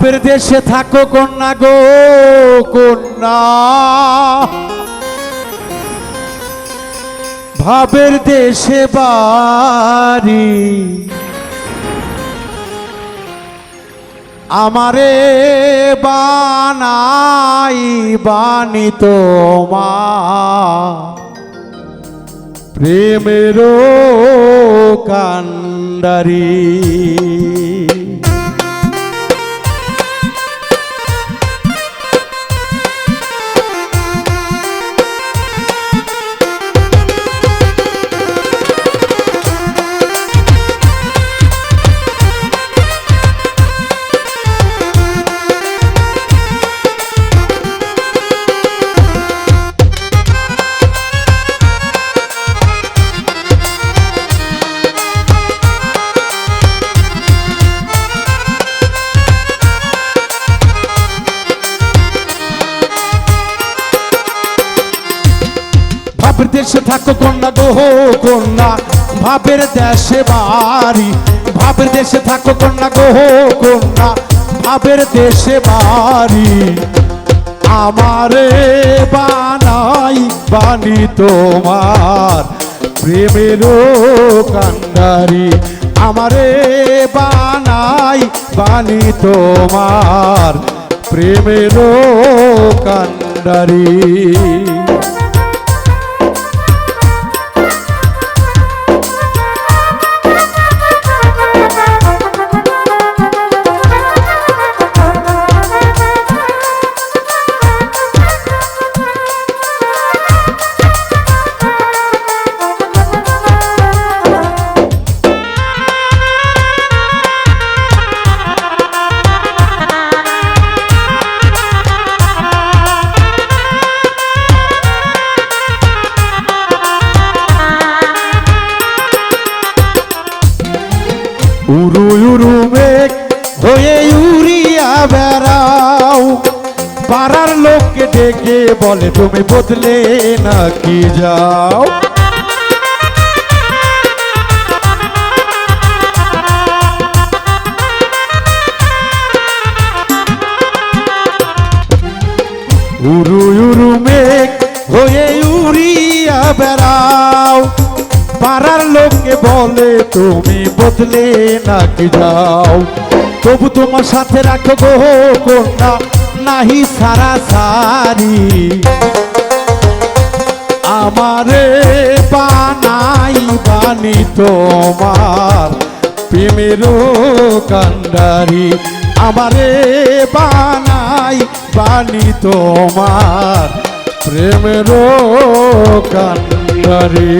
ভাবের দেশে থাকো কন্যা গো, কন্যা। ভাবের দেশে বাড়ি। আমারে বানাই বানি তোমা প্রেমেরও কান্ডারি। দেশে থাকো কন্যা গো কন্যা। ভাবের দেশে বাড়ি, ভাবের দেশে থাকো কন্যা গো কন্যা। ভাবের দেশে বাড়ি, আমারে বানাই বানি তোমার। প্রেমের কান্ডারি আমারে বানাই বানি তোমার। প্রেমের কান্ডারি পাড়ার লোককে ডেকে বলে, তুমি বদলে নাকি যাও? উরু উরু মেঘ হয়ে উড়িয়া বেড়াও। পাড়ার লোককে বলে, তুমি বদলে নাকি যাও? তবু তোমার সাথে রাখো গো কন্যা নাহি সারা সারি। আমারে বানাই বানি তোমার প্রেমেরও কান্ডারি। আমারে বানাই বানি তোমার প্রেমেরও কান্ডারি।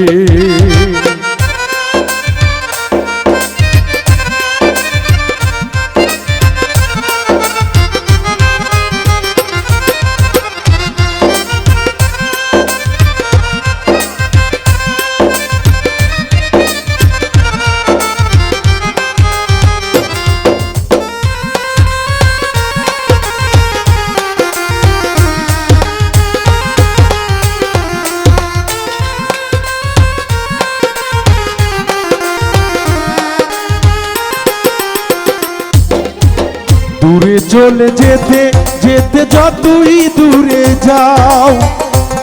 দূরে চলে যেতে যেতে যতই দূরে যাও,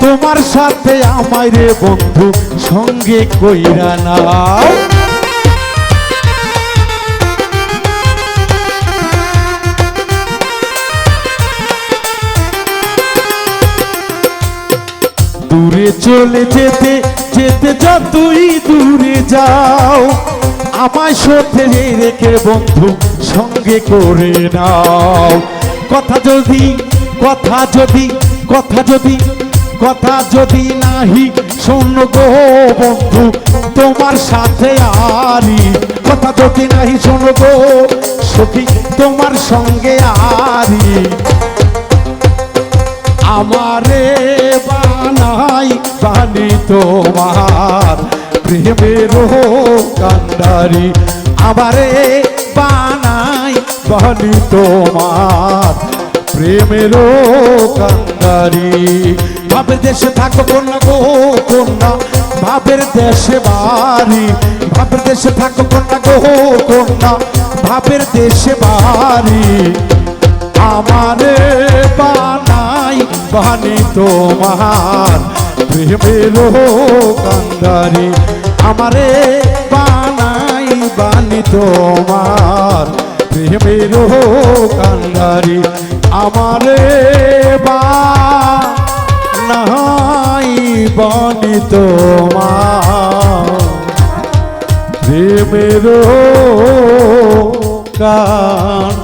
তোমার সাথে আমায় রে বন্ধু সঙ্গে কইরা নাও। দূরে চলে যেতে যেতে যতই দূরে যাও, আমায় সাথে রেখে বন্ধু সঙ্গে করে নাও। কথা যদি কথা যদি কথা যদি কথা যদি নাহি, শোন গো বন্ধু, তোমার সাথে আরি। কথা যদি নাহি, শোন গো সখী, তোমার সঙ্গে আরি। আমারে বানাই বানি তোমার প্রেমের কান্ডারি। আমারে বানাই বাহানি তোমার প্রেমের কান্দারি ভাবের দেশে থাকো কন্যা গো, কন্যা। ভাবের দেশে বাড়ি। ভাবের দেশে থাকো কন্যা গো, কন্যা। ভাবের দেশে বাড়ি। আমার বানাই বাহানি তোমার প্রেমের কান্দারি আমারে বানাই বানি তোমার প্রেমের কান্দারি আমারে বা নাই বনি তোমার। প্রেমের কান্দারি।